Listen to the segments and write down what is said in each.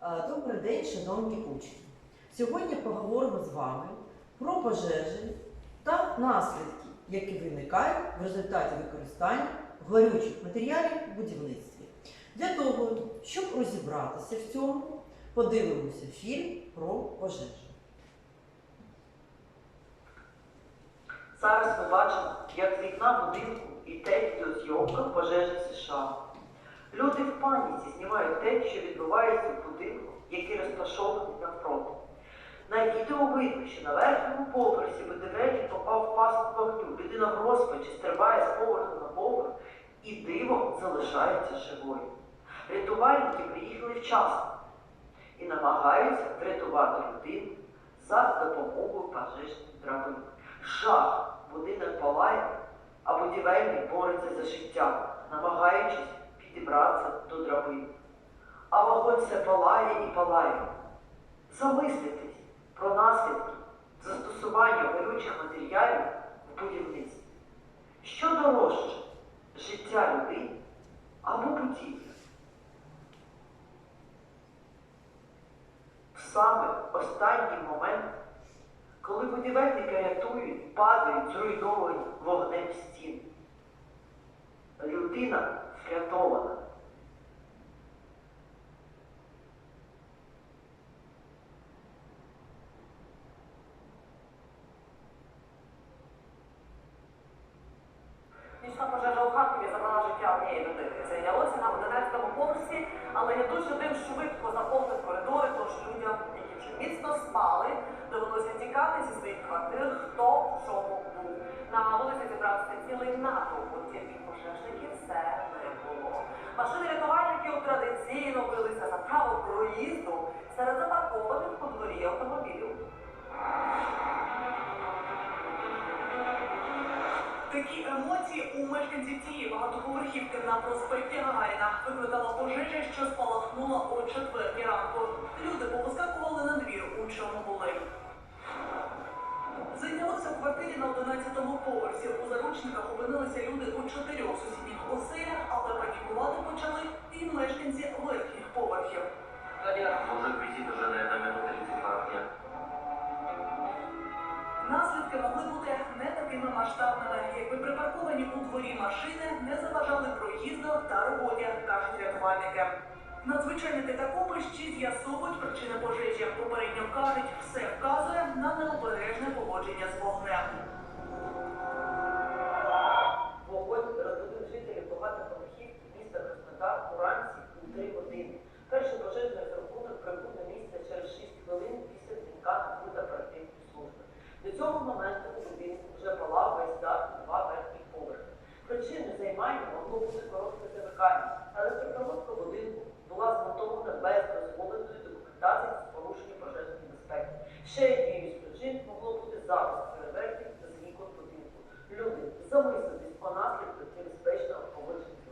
Добрий день, шановні учні. Сьогодні поговоримо з вами про пожежі та наслідки, які виникають в результаті використання горючих матеріалів в будівництві. Для того, щоб розібратися в цьому, подивимося фільм про пожежі. Зараз ми бачимо, як з вікна будинку йде відеозйомка пожежі США. Люди в паніці знімають те, що відбувається в будинку, який розташований навпроти. На відео видно, що на верхньому поверсі будівелі попав в паску вогню. Людина в розпачі стрибає з поверху на поверх і дивом залишається живою. Рятувальники приїхали вчасно і намагаються врятувати людину за допомогою пожежних драбин. Жах, будинок палає, а будівельник бореться за життя, намагаючись підібратися до драбин. А вогонь все палає і палає. Замислитись про наслідки застосування горючих матеріалів в будівництві. Що дорожче життя людей або будівля? В саме останній момент коли будівельники рятують, падають зруйновані вогнем стін. Людина врятована. Нічна пожежа у Харкові забрала життя однієї людини. Зайнялося на 11-му поверсі, але не дуже дим швидко заповнив коридори, тож людям, які вже міцно спали, довелося тікати зі своїх квартир, хто в чому був. На вулиці зібрався цілий натовп, от тільки пожежників все не було. Машини рятувальників традиційно билися за право проїзду серед запаркованих у дворі автомобілів. Такі емоції у мешканців цієї багатоповерхівки на проспекті Гагаріна викликала пожежа, що спалахнула о четвертій ранку. Люди повискакували на двір, у чому були. В квартирі на 11-му поверсі. У заручниках опинилися люди у чотирьох сусідніх оселях, але панікувати почали і мешканці верхніх поверхів. Мужик висит уже, наверное, минут 30 на окне. Наслідки могли бути не такими масштабними, якби припарковані у дворі машини не заважали проїзду та роботі, кажуть рятувальники. Надзвичайники та копи ще з'ясовують причини пожежі. Попередньо кажуть, все вказує на необережне поводження з вогнем. Вогонь розбудив жителів багатоповерхівки міста Краснодар уранці у 3 години. Перший пожежний розрахунок прибув на місце через 6 хвилин після дзвінка на оперативної служби. До цього моменту у вже палав весь дах два верхніх поверхи. Причиною займання могло бути коротке замикання. Електропроводка будинку була змонтована без дозволеної документації з порушення пожежної безпеки. Ще однією з причин могло бути запуск фейерверків з вікон будинку. Люди, замислитись про наслідки небезпечного поводження з.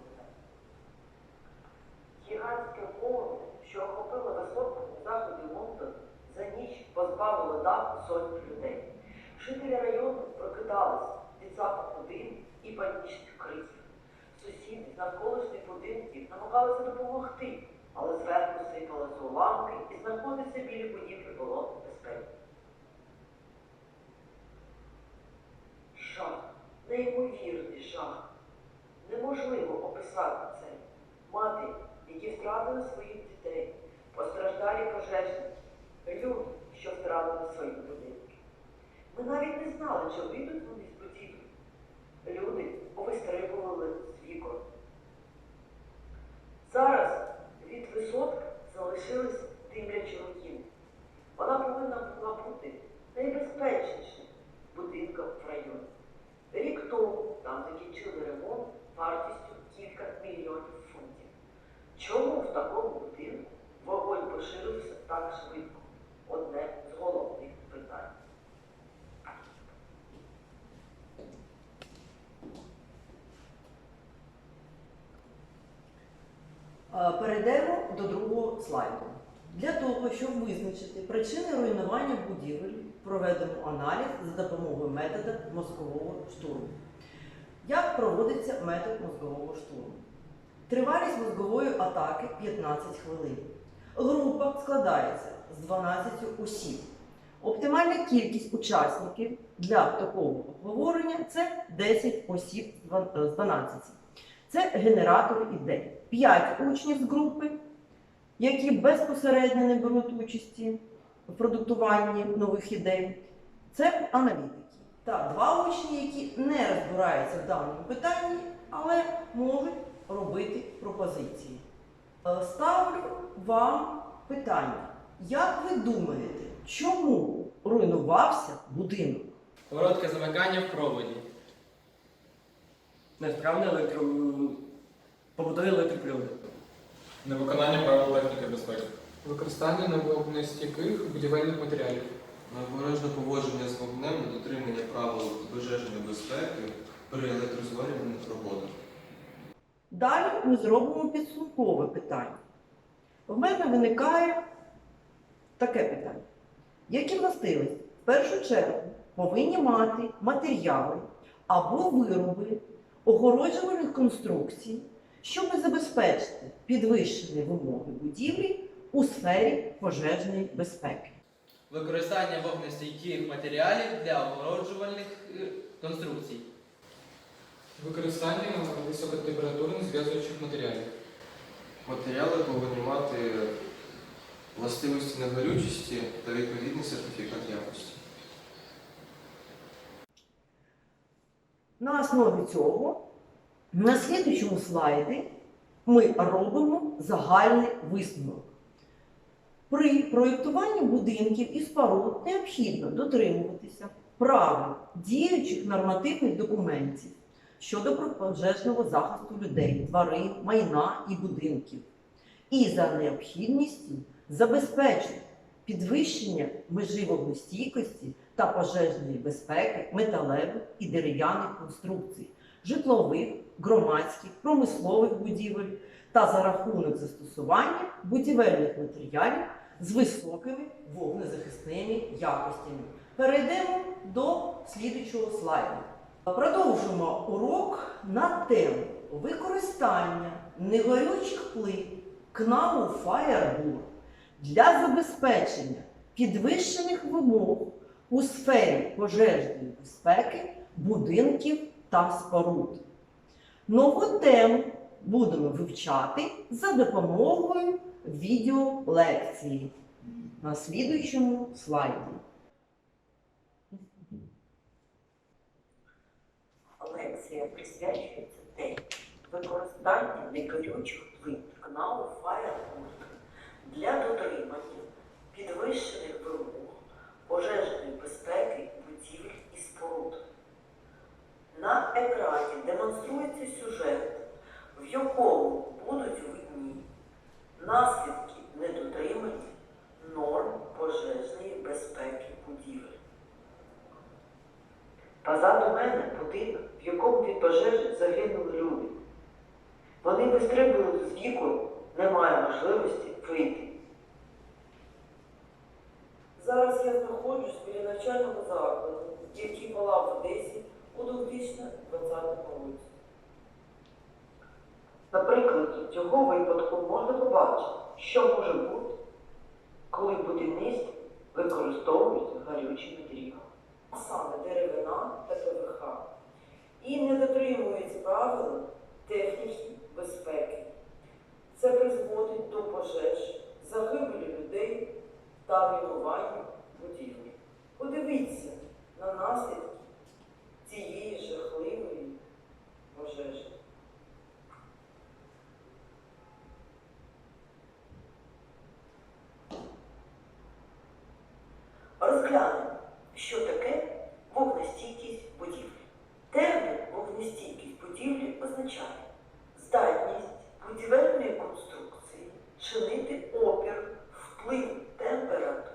Гігантське полум'я, що охопило висотку у заході Лондона, за ніч позбавило даху сотні людей. Жителі району прокидались від запаху диму і панічних криків. Сусіди навколишніх будинків намагалися допомогти, але зверху сипалися уламки і знаходитися біля будівлі було небезпечно. Жах, неймовірний жах. Неможливо описати це. Мати, які втратили своїх дітей, постраждалі пожежники, люди, що втратили свої будинки. Ми навіть не знали, чи вийдуть вони з будівлі. Люди повистрибували з вікон. Зараз від висот залишились димлячі руїни. Вона повинна була бути найбезпечнішим будинком в районі. Рік тому там закінчили ремонт вартістю кілька мільйонів фунтів. Чому в такому будинку вогонь поширився так швидко? Перейдемо до другого слайду. Для того, щоб визначити причини руйнування будівель, проведемо аналіз за допомогою методу мозкового штурму. Як проводиться метод мозгового штурму? Тривалість мозгової атаки 15 хвилин. Група складається з 12 осіб. Оптимальна кількість учасників для такого обговорення це 10 осіб з 12. Це генератор ідей. 5 учнів з групи, які безпосередньо не беруть участі в продуктуванні нових ідей. Це аналітики. Та два учні, які не розбираються в даному питанні, але можуть робити пропозиції. Е, Ставлю вам питання. Як ви думаєте, чому руйнувався будинок? Коротке замикання в проводі. Несправне електро... побутові електроприлади. Невиконання правил техніки безпеки. Використання невогнестійких будівельних матеріалів. Необережне поводження з вогнем, недотримання правил пожежної безпеки при електрозварювальних роботах. Далі ми зробимо підсумкове питання. В мене виникає таке питання. Які властивості в першу чергу повинні мати матеріали або вироби огороджувальних конструкцій, щоб забезпечити підвищені вимоги будівлі у сфері пожежної безпеки? Використання вогнестійких матеріалів для огороджувальних е, конструкцій. Використання високотемпературних зв'язуючих матеріалів. Матеріали повинні мати властивості негорючості та відповідний сертифікат якості. На основі цього на слідчому слайді ми робимо загальний висновок. При проєктуванні будинків і споруд необхідно дотримуватися правил діючих нормативних документів щодо пожежного захисту людей, тварин, майна і будинків. І за необхідністю забезпечити підвищення межі вогнестійкості та пожежної безпеки металевих і дерев'яних конструкцій, житлових, громадських, промислових будівель та за рахунок застосування будівельних матеріалів з високими вогнезахисними якостями. Перейдемо до слідучого слайду. Продовжуємо урок на тему використання негорючих плит КНАУ Fireball для забезпечення підвищених вимог у сфері пожежної безпеки будинків та споруд. Нову тему будемо вивчати за допомогою відеолекції на слідуючому слайді. Лекція присвячується темі використання негорючих плит каналу Firewood для дотримання підвищених вимог пожежної безпеки будівель і споруд. На екрані демонструється сюжет, в якому будуть видні наслідки недотримання норм пожежної безпеки будівель. Позаду мене будинок, в якому від пожежі загинули люди. Вони вистрибують з вікон, немає можливості вийти. Зараз я знаходжусь біля навчального закладу, який палав в Одесі у 2020 році. На прикладі цього випадку можна побачити, що може бути, коли в будівництві використовують гарючі матеріали а саме деревина та ПВХ, і не дотримується правил техніки безпеки. Це призводить до пожеж, загибелі людей та руйнування будівлі. Подивіться на наслідки цієї жахливої пожежі. Розглянемо, що таке вогнестійкість будівлі. Термін вогнестійкість будівлі означає здатність будівельної конструкції чинити опір вплив температури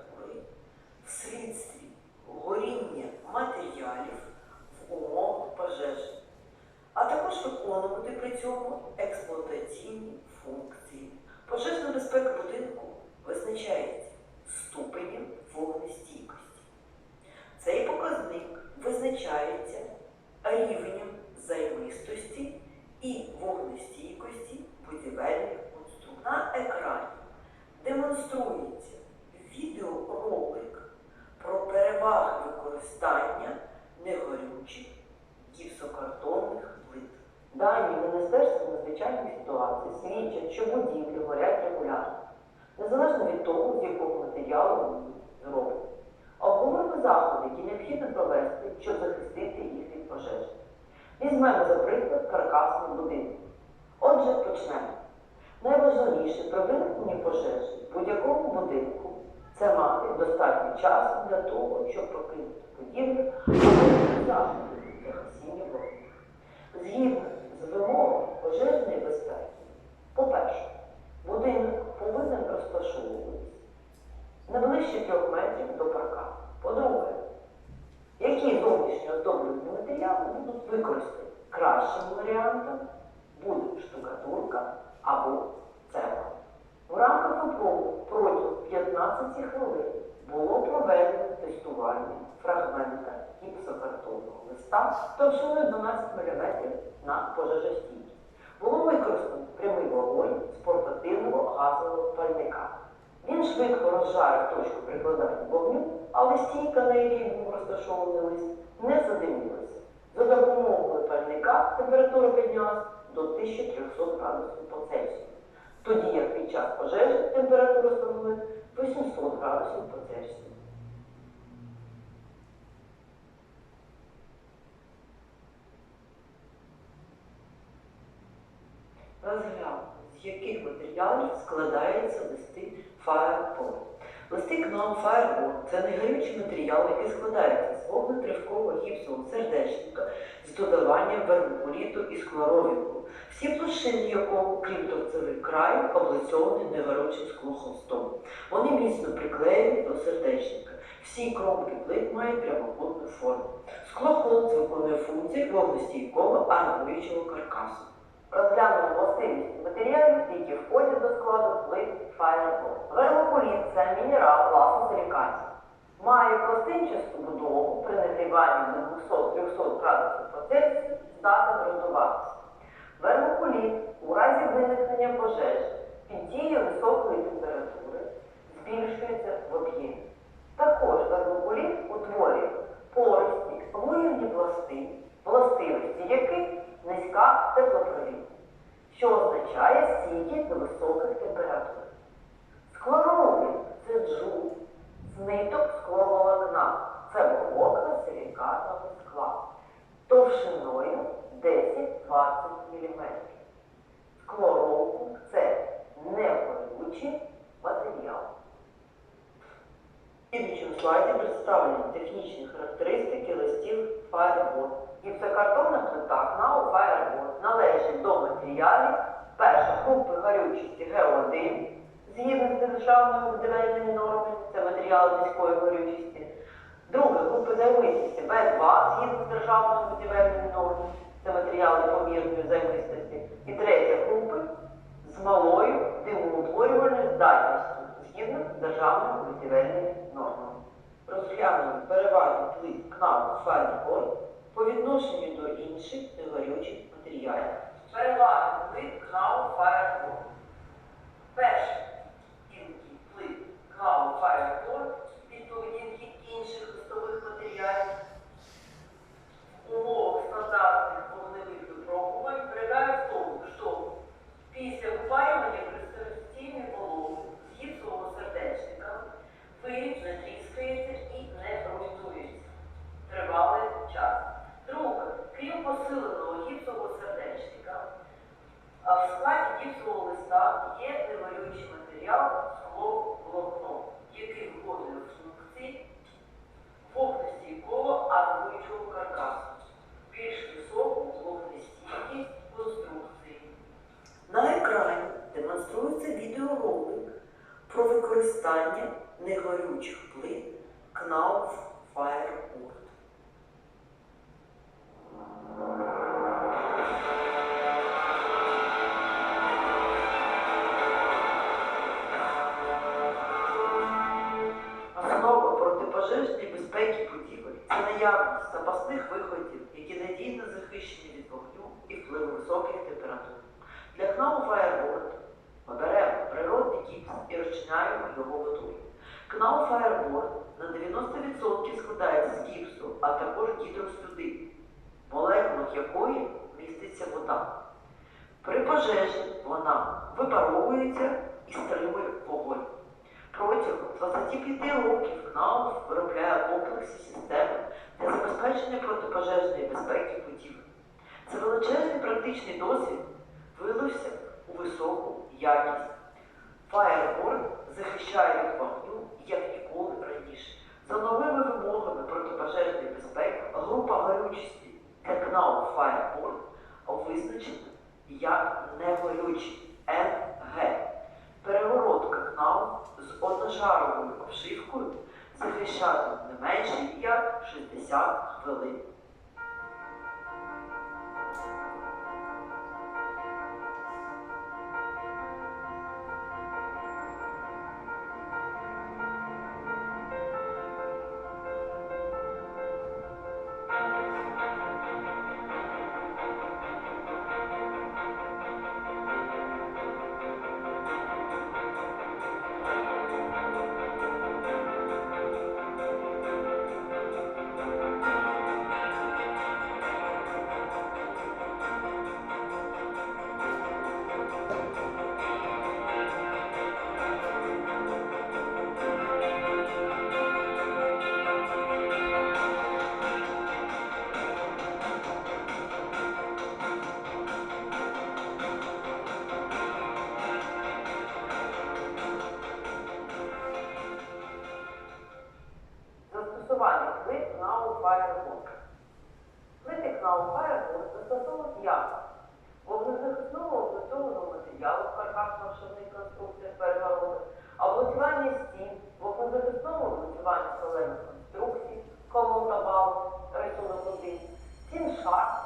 демонструється відеоролик про переваги використання негорючих гіпсокартонних плит. Дані Міністерства надзвичайних ситуацій свідчать, що будівлі горять регулярно, незалежно від того, з якого матеріалу вони зроблені. Обговоримо заходи, які необхідно провести, щоб захистити їх від пожежі. Візьмемо, за приклад, каркасний будинок. Отже, почнемо. Найважливіше при виникненні пожежі в будь-якому будинку це мати достатньо часу для того, щоб покинути будівлю або заходи для гасіння вогню. Згідно з вимогами пожежної безпеки, по-перше, будинок повинен розташовуватися не ближче трьох метрів до парка. По-друге, які зовнішні оздоблювальні матеріали будуть використані? Кращим варіантом буде штукатурка або цегла. В рамках випробу протягом 15 хвилин було проведено тестування фрагмента гіпсокартонного листа товщиною 12 мм на пожежостійкість. Було використано прямий вогонь з портативного газового пальника. Він швидко розжарив точку прикладання вогню, але стійка, на якій був розташований лист, не задимілася. За допомогою пальника температура піднялась до 1300 градусів по Цельсію, тоді як під час пожежі температура становить 800 градусів по Цельсію. Розглянемо, з яких матеріалів складаються листи Fireboard. Листи КНАУ Fireboard – це найгарючий матеріал, який складається з вогнетривкого гіпсового сердечника з додаванням вермикуліту і склоровіку, всі площини якого, крім торцевих краю, облицьовані негорючим склохолстом. Вони міцно приклеєні до сердечника. Всі кромки плит мають прямокутну форму. Склохолст виконує функції вогнестійкого армуючого каркасу. Розглянемо властивості матеріалів, які входять до складу плит Fireboard. Вермикуліт – це мінерал класу силікатів. Має пластинчасту будову при нагріванні до 200-300 градусів по Цельсію здатен руйнуватися. Вермикуліт у разі виникнення пожежі під дією високої температури збільшується в об'ємі. Також вермикуліт утворює пористі вугільні пластини, властивості яких низька теплопровідність, що означає стійкість до високих температур. Склоровий – це джут з ниток скловолокна. Це волокна силікатного скла товщиною 10-20 мм. Склоровку це негорючий матеріал. В слідчому слайді представлені технічні характеристики листів Fireboard. Гіпсокартонна плита КНАУ Fireboard належить до матеріалів перша групи горючості Г1 згідно з державними будівельними нормами, це матеріали низької горючості. Друга група займистості Б2 згідно з державними будівельними нормами, це матеріали помірної займистості. І третя група з малою димоутворювальною здатністю згідно з державними будівельними нормами. Розглянемо переваги плит КНАП Fireboard по відношенню до інших негорючих матеріалів. Переваги плит КНАУ Fireboard. Перше. Плит КНАУ Fireboard від інших листових матеріалів. Умовах стандартних вогневих випробувань полягає в тому, що після випарювання кристалістійної вологи з гіпсового сердечника виріб не тріскається і не руйнується тривалий час. Друге, крім посиленого гіпсового сердечника, в складі гіпсового листа є невалючий матеріал скловолокно, який виконує функції вогнестійкого армуючого каркасу, більш високу вогнестійкість конструкції. На екрані демонструється відеоролик про використання негорючих плит Knauf Fireboard. Основа протипожежної безпеки будівель це наявність запасних виходів, які надійно захищені від вогню і впливу високих температур. Для КНАУ Очищаємо його водою. Кнау Fireboard на 90% складається з гіпсу, а також гідрослюди, в молекулах якої міститься вода. При пожежі вона випаровується і стримує вогонь. Протягом 25 років КНАУ виробляє комплексні системи для забезпечення протипожежної безпеки будівель. Це величезний практичний досвід вилився у високу якість. Fireboard захищає від вогню як ніколи раніше. За новими вимогами протипожежної безпеки група горючості КНАУ Fireboard визначена Fireboard. Плити КНАУ Fireboard застосовують як вогнезахисного облицьованого матеріалу в каркасному шивних конструкціях перегороди, облицювання стін, вогнезахисного облицювання солених конструкцій, колон та балок, рисунок 1, стін шахт,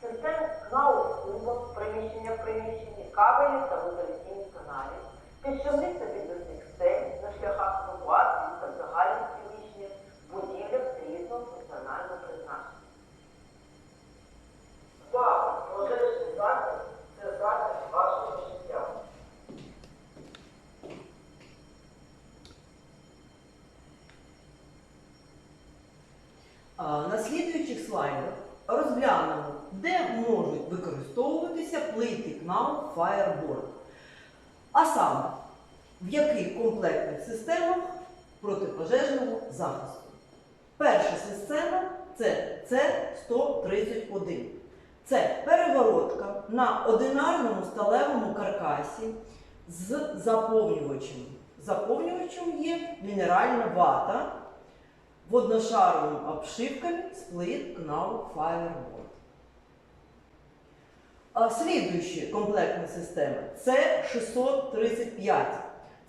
систем КНАУ клуба, приміщення в приміщенні, кабелів та вентиляційних каналів, підшивних та підвісних стель на шляхах евакуації та загальних приміщеннях, будівлях різного функціонального призначення. Захист – це захист вашого життя. На слідуючих слайдах розглянемо, де можуть використовуватися плити КНАУ Fireboard. А саме, в яких комплектних системах протипожежного захисту. Перша система це С-131. Це перегородка на одинарному сталевому каркасі з заповнювачем. Заповнювачем є мінеральна вата водношаровими обшивками плит КНАУ Fireboard. А слідуючі комплектні системи це 635.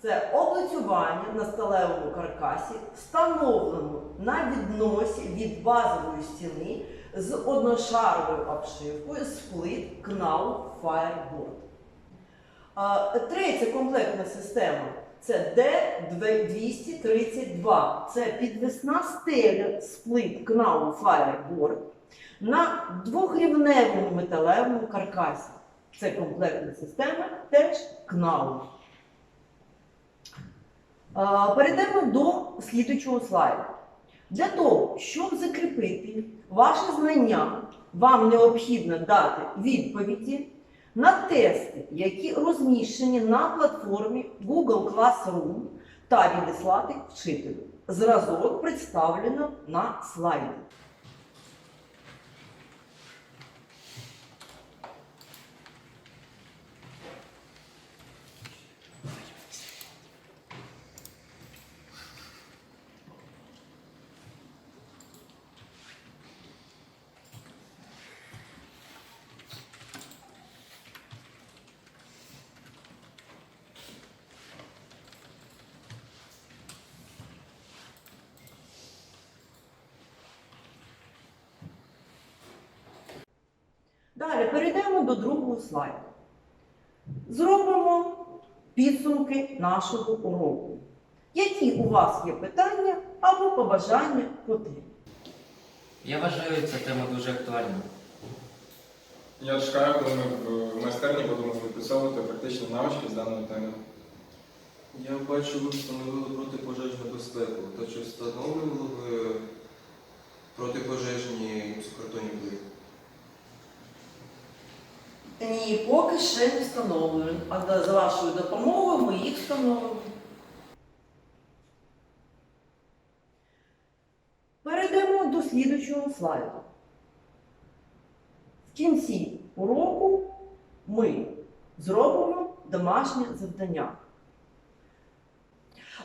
Це облицювання на сталевому каркасі, встановлено на відносі від базової стіни з одношаровою обшивкою з плит КНАУ Fireboard. Третя комплектна система це D232. Це підвісна стеля з плит КНАУ Fireboard на двохрівневому металевому каркасі. Це комплектна система теж КНАУ. Перейдемо до слідуючого слайду. Для того, щоб закріпити ваше знання, вам необхідно дати відповіді на тести, які розміщені на платформі Google Classroom та відіслати вчителю. Зразок представлено на слайді. Далі перейдемо до другого слайду. Зробимо підсумки нашого уроку. Які у вас є питання або побажання по темі? Я вважаю, ця тема дуже актуальна. Я чекаю, коли ми в майстерні будемо випрацьовувати практичні навички з даної теми. Я бачу, ви встановили протипожежну безпеку. Та чи встановлювали ви поки ще не встановлюємо. А за- вашою допомогою ми їх встановимо. Перейдемо до слідучого слайду. В кінці уроку ми зробимо домашнє завдання.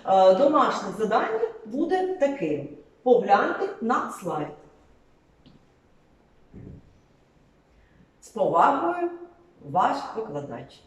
Е, Домашнє завдання буде таким. Погляньте на слайд. З повагою ваш викладач.